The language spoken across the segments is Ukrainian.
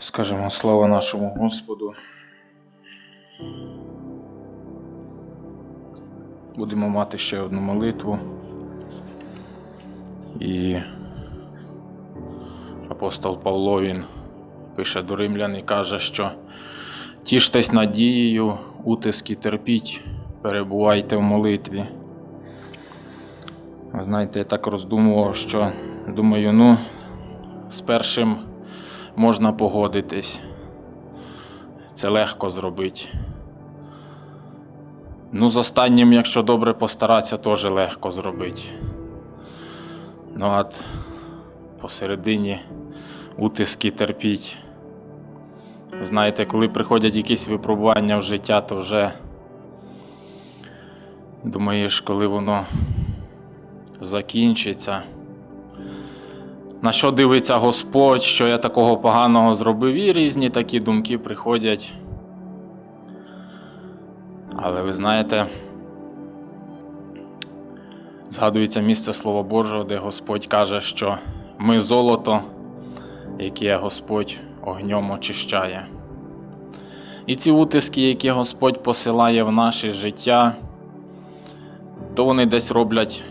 Скажемо слава нашому Господу. Будемо мати ще одну молитву. І апостол Павло він пише до римлян і каже, що тіштесь надією, утиски терпіть, перебувайте в молитві. Знаєте, я так роздумував, що думаю, ну, з першим можна погодитись. Це легко зробити. Ну, з останнім, якщо добре постаратися, теж легко зробити. Ну, а посередині утиски терпіть. Знаєте, коли приходять якісь випробування в життя, то вже думаєш, коли воно закінчиться. На що дивиться Господь, що я такого поганого зробив, і різні такі думки приходять. Але ви знаєте, згадується місце Слова Божого, де Господь каже, що ми золото, яке Господь огнем очищає. І ці утиски, які Господь посилає в наше життя, то вони десь роблять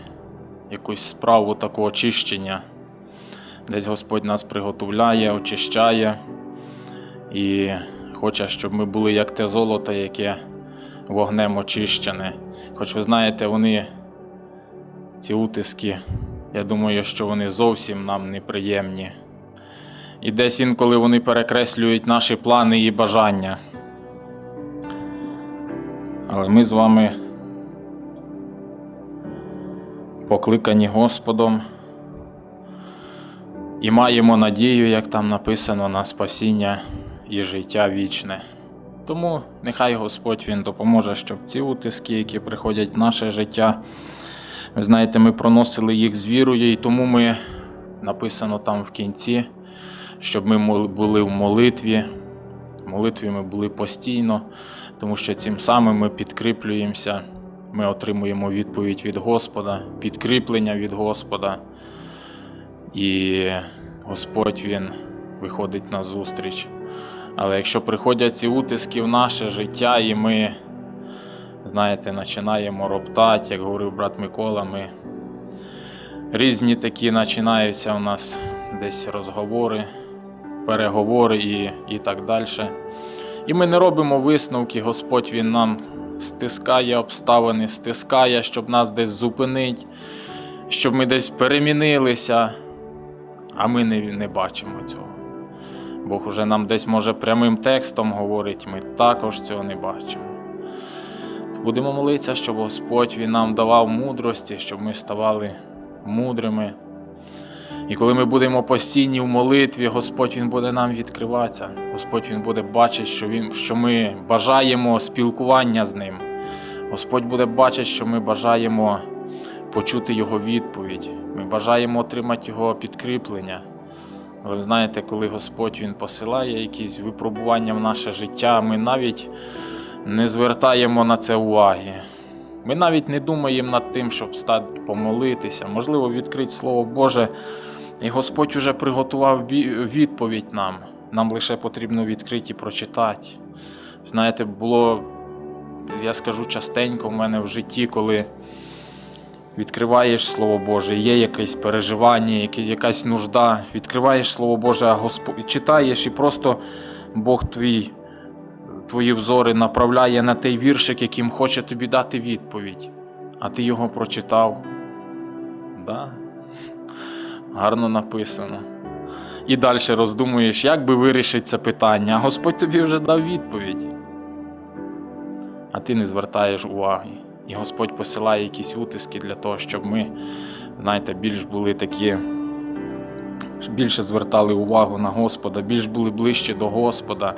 якусь справу такого очищення. Десь Господь нас приготовляє, очищає і хоче, щоб ми були як те золото, яке вогнем очищене. Хоч ви знаєте, вони, ці утиски, я думаю, що вони зовсім нам неприємні. І десь інколи вони перекреслюють наші плани і бажання. Але ми з вами покликані Господом і маємо надію, як там написано, на спасіння і життя вічне. Тому нехай Господь Він допоможе, щоб ці утиски, які приходять в наше життя, ви знаєте, ми проносили їх з вірою, і тому ми написано там в кінці, щоб ми були в молитві. В молитві ми були постійно, тому що цим самим ми підкріплюємося, ми отримуємо відповідь від Господа, підкріплення від Господа. І Господь Він виходить на зустріч. Але якщо приходять ці утиски в наше життя, і ми, знаєте, починаємо роптати, як говорив брат Микола, ми різні такі починаються у нас десь розговори, переговори і, і так далі. І ми не робимо висновки, Господь Він нам стискає обставини, стискає, щоб нас десь зупинить, щоб ми десь перемінилися, а ми не, не бачимо цього. Бог уже нам десь може прямим текстом говорить, ми також цього не бачимо. Будемо молитися, щоб Господь Він нам давав мудрості, щоб ми ставали мудрими. І коли ми будемо постійні в молитві, Господь Він буде нам відкриватися. Господь Він буде бачити, що, він, що ми бажаємо спілкування з Ним. Господь буде бачити, що ми бажаємо почути Його відповідь. Ми бажаємо отримати Його підкріплення. Але ви знаєте, коли Господь Він посилає якісь випробування в наше життя, ми навіть не звертаємо на це уваги. Ми навіть не думаємо над тим, щоб стати помолитися, можливо, відкрити Слово Боже, і Господь уже приготував відповідь нам. Нам лише потрібно відкрити і прочитати. Знаєте, було, я скажу частенько в мене в житті, коли відкриваєш Слово Боже, є якесь переживання, якась нужда, відкриваєш Слово Боже, а Господь читаєш, і просто Бог твій, твої взори направляє на той віршик, яким хоче тобі дати відповідь. А ти його прочитав. Да? Гарно написано. І далі роздумуєш, як би вирішити це питання, а Господь тобі вже дав відповідь. А ти не звертаєш уваги. І Господь посилає якісь утиски для того, щоб ми, знаєте, більш були такі, більше звертали увагу на Господа, більш були ближче до Господа.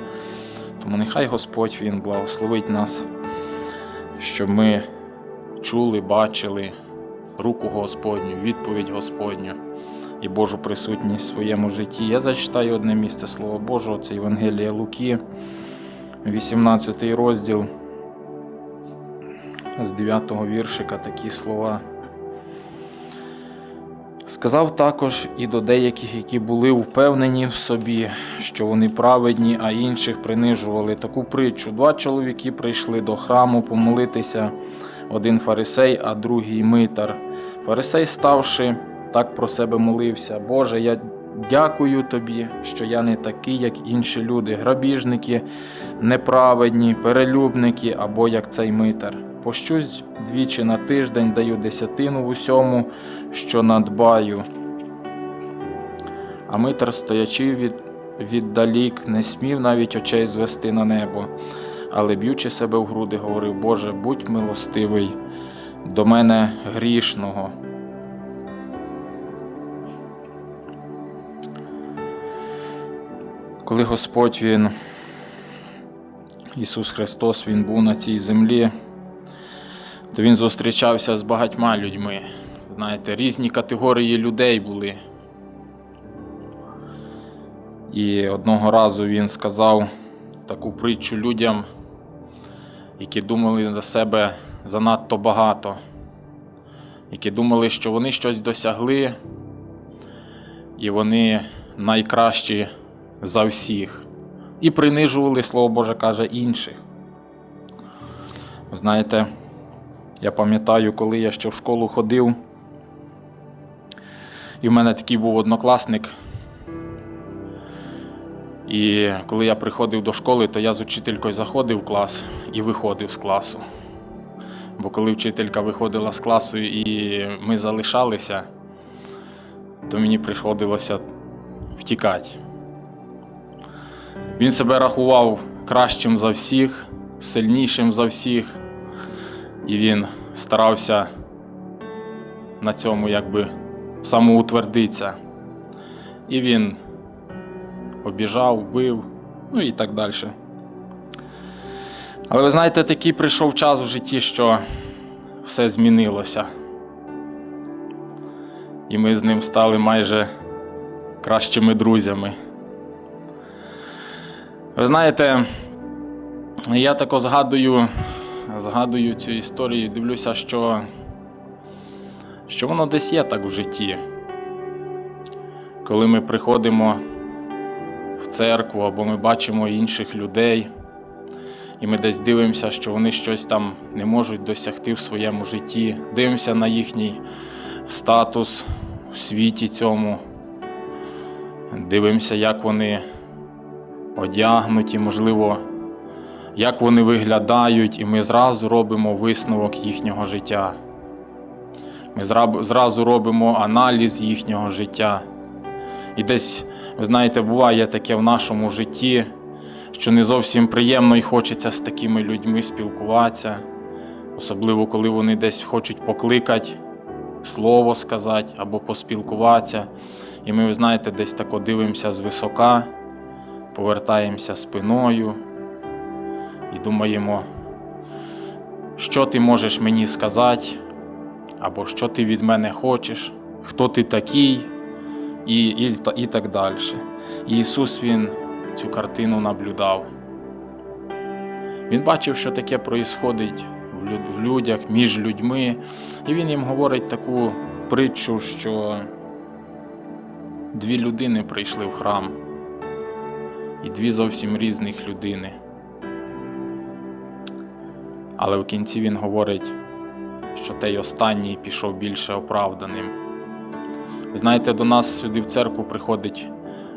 Тому нехай Господь Він благословить нас, щоб ми чули, бачили руку Господню, відповідь Господню і Божу присутність в своєму житті. Я зачитаю одне місце Слова Божого, це Євангелія Луки, 18 розділ з 9 віршика такі слова. Сказав також і до деяких, які були впевнені в собі, що вони праведні, а інших принижували таку притчу. Два чоловіки прийшли до храму помолитися, один фарисей, а другий митар. Фарисей, ставши, так про себе молився: Боже, я дякую тобі, що я не такий, як інші люди, грабіжники, неправедні, перелюбники або як цей митар. Пощусь двічі на тиждень, даю десятину в усьому, що надбаю. А митар, стоячи від, віддалік, не смів навіть очей звести на небо, але б'ючи себе в груди, говорив: Боже, будь милостивий до мене грішного. Коли Господь Він, Ісус Христос, Він був на цій землі, то Він зустрічався з багатьма людьми. Знаєте, різні категорії людей були. І одного разу він сказав таку притчу людям, які думали за себе занадто багато, які думали, що вони щось досягли, і вони найкращі за всіх, і принижували, Слово Боже каже, інших. Знаєте, я пам'ятаю, коли я ще в школу ходив, і в мене такий був однокласник. І коли я приходив до школи, то я з учителькою заходив в клас і виходив з класу. Бо коли вчителька виходила з класу і ми залишалися, то мені приходилося втікати. Він себе рахував кращим за всіх, сильнішим за всіх, і він старався на цьому якби самоутвердитися. І він обіжав, бив, ну і так далі. Але ви знаєте, такий прийшов час в житті, що все змінилося. І ми з ним стали майже кращими друзями. Ви знаєте, я тако згадую, згадую цю історію і дивлюся, що, що воно десь є так в житті. Коли ми приходимо в церкву або ми бачимо інших людей, і ми десь дивимося, що вони щось там не можуть досягти в своєму житті, дивимося на їхній статус в світі цьому, дивимося, як вони одягнуті, можливо, як вони виглядають, і ми зразу робимо висновок їхнього життя. Ми зразу робимо аналіз їхнього життя. І десь, ви знаєте, буває таке в нашому житті, що не зовсім приємно і хочеться з такими людьми спілкуватися, особливо коли вони десь хочуть покликати, слово сказати або поспілкуватися. І ми, ви знаєте, десь тако дивимося звисока, повертаємося спиною і думаємо, що ти можеш мені сказати, або що ти від мене хочеш, хто ти такий і, і, і так далі. І Ісус Він цю картину наблюдав. Він бачив, що таке проїсходить в людях, між людьми, і він їм говорить таку притчу, що дві людини прийшли в храм, і дві зовсім різних людини. Але в кінці він говорить, що той останній пішов більше оправданим. Знаєте, до нас сюди в церкву приходить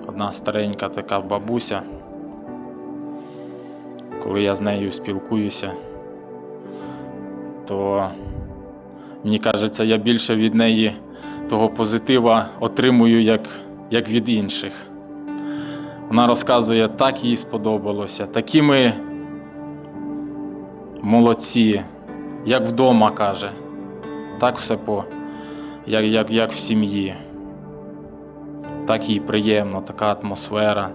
одна старенька така бабуся. Коли я з нею спілкуюся, то мені кажеться, я більше від неї того позитива отримую, як, як від інших. Вона розказує, так їй сподобалося, такі ми молодці, як вдома каже, так все по, як, як, як в сім'ї. Так їй приємно, така атмосфера.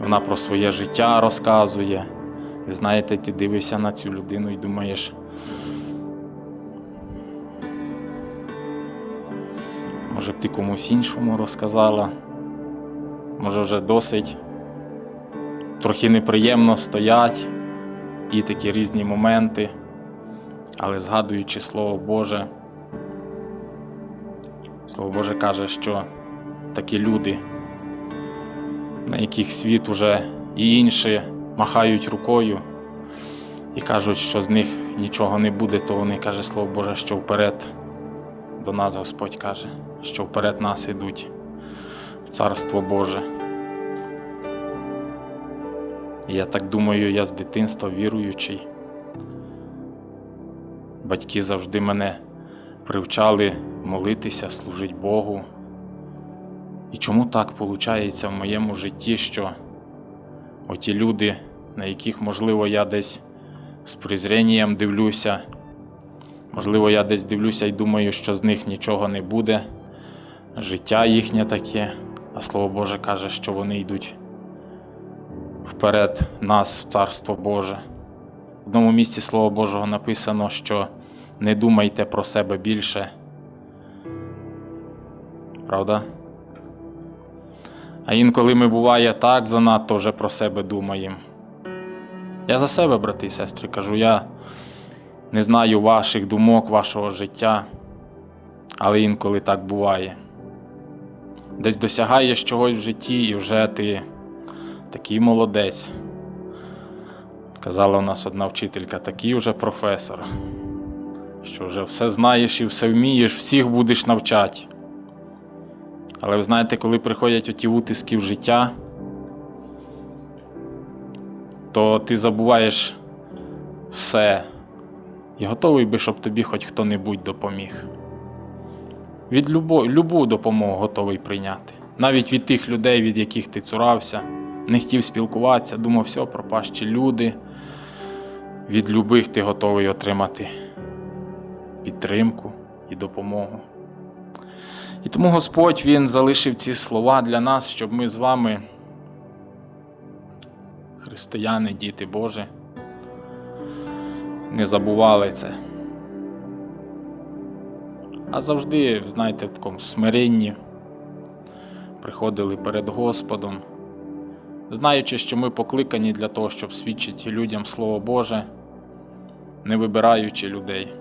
Вона про своє життя розказує. Ви знаєте, ти дивишся на цю людину і думаєш. Може б ти комусь іншому розказала. Може вже досить трохи неприємно стоять і такі різні моменти, але згадуючи Слово Боже, Слово Боже каже, що такі люди, на яких світ уже і інші махають рукою і кажуть, що з них нічого не буде, то вони каже Слово Боже, що вперед до нас Господь каже, що вперед нас ідуть в Царство Боже. Я так думаю, я з дитинства віруючий. Батьки завжди мене привчали молитися, служити Богу. І чому так виходить в моєму житті, що оті люди, на яких, можливо, я десь з презрінням дивлюся, можливо, я десь дивлюся і думаю, що з них нічого не буде, життя їхнє таке, а Слово Боже каже, що вони йдуть вперед нас в Царство Боже. В одному місці Слова Божого написано, що не думайте про себе більше. Правда? А інколи ми буває так занадто вже про себе думаємо. Я за себе, брати і сестри, кажу, я не знаю ваших думок, вашого життя, але інколи так буває. Десь досягаєш чогось в житті і вже ти такий молодець. Казала у нас одна вчителька, такий вже професор, що вже все знаєш і все вмієш, всіх будеш навчати. Але ви знаєте, коли приходять оті утиски в життя, то ти забуваєш все і готовий би, щоб тобі хоч хто-небудь допоміг. Від любо, любу допомогу готовий прийняти. Навіть від тих людей, від яких ти цурався, не хотів спілкуватися, думав, все, пропащі люди. Від любих ти готовий отримати підтримку і допомогу. І тому Господь Він залишив ці слова для нас, щоб ми з вами, християни, діти Божі, не забували це. А завжди, знаєте, в такому смиренні приходили перед Господом, знаючи, що ми покликані для того, щоб свідчити людям Слово Боже, не вибираючи людей.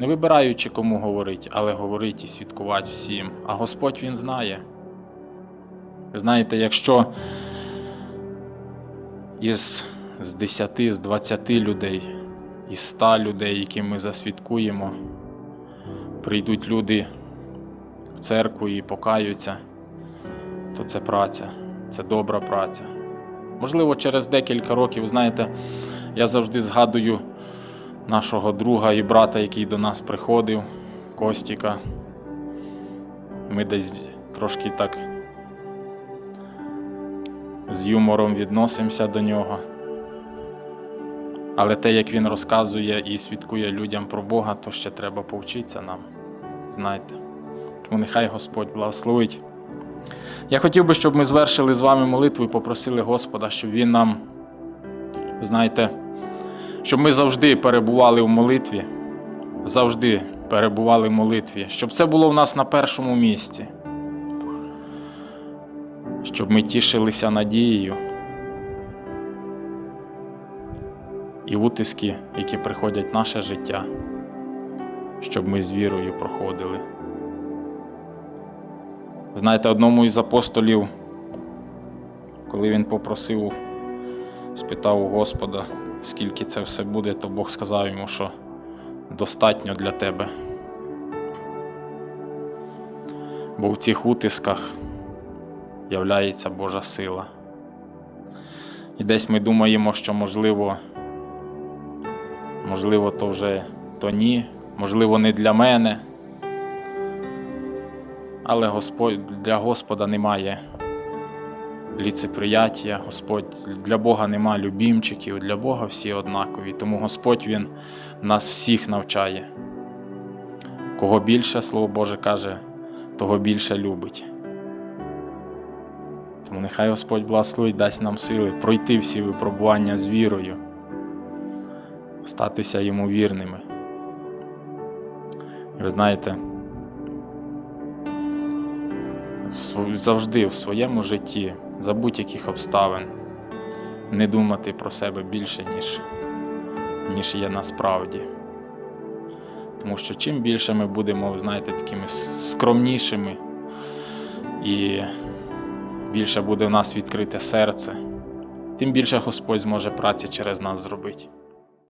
Не вибираючи, кому говорить, але говорить і свідкувати всім. А Господь Він знає. Ви знаєте, якщо із з 10, з 20 людей, із 100 людей, яким ми засвідкуємо, прийдуть люди в церкву і покаються, то це праця, це добра праця. Можливо, через декілька років, знаєте, я завжди згадую нашого друга і брата, який до нас приходив, Костіка. Ми десь трошки так з юмором відносимося до нього. Але те, як він розказує і свідкує людям про Бога, то ще треба повчитися нам. Знаєте. Тому нехай Господь благословить. Я хотів би, щоб ми звершили з вами молитву і попросили Господа, щоб Він нам, знаєте, щоб ми завжди перебували в молитві, завжди перебували в молитві, щоб це було в нас на першому місці, щоб ми тішилися надією і утиски, які приходять в наше життя, щоб ми з вірою проходили. Знаєте, одному із апостолів, коли він попросив, спитав у Господа, скільки це все буде, то Бог сказав йому, що достатньо для тебе. Бо в цих утисках являється Божа сила. І десь ми думаємо, що можливо, можливо, то вже то ні, можливо, не для мене. Але Господь, для Господа немає ліцеприяття, Господь для Бога нема любімчиків, для Бога всі однакові. Тому Господь Він нас всіх навчає. Кого більше, Слово Боже каже, того більше любить. Тому нехай Господь благословить, дасть нам сили пройти всі випробування з вірою, статися йому вірними. Ви знаєте, завжди в своєму житті, за будь-яких обставин, не думати про себе більше, ніж, ніж є насправді. Тому що чим більше ми будемо, знаєте, такими скромнішими і більше буде в нас відкрите серце, тим більше Господь зможе праці через нас зробити.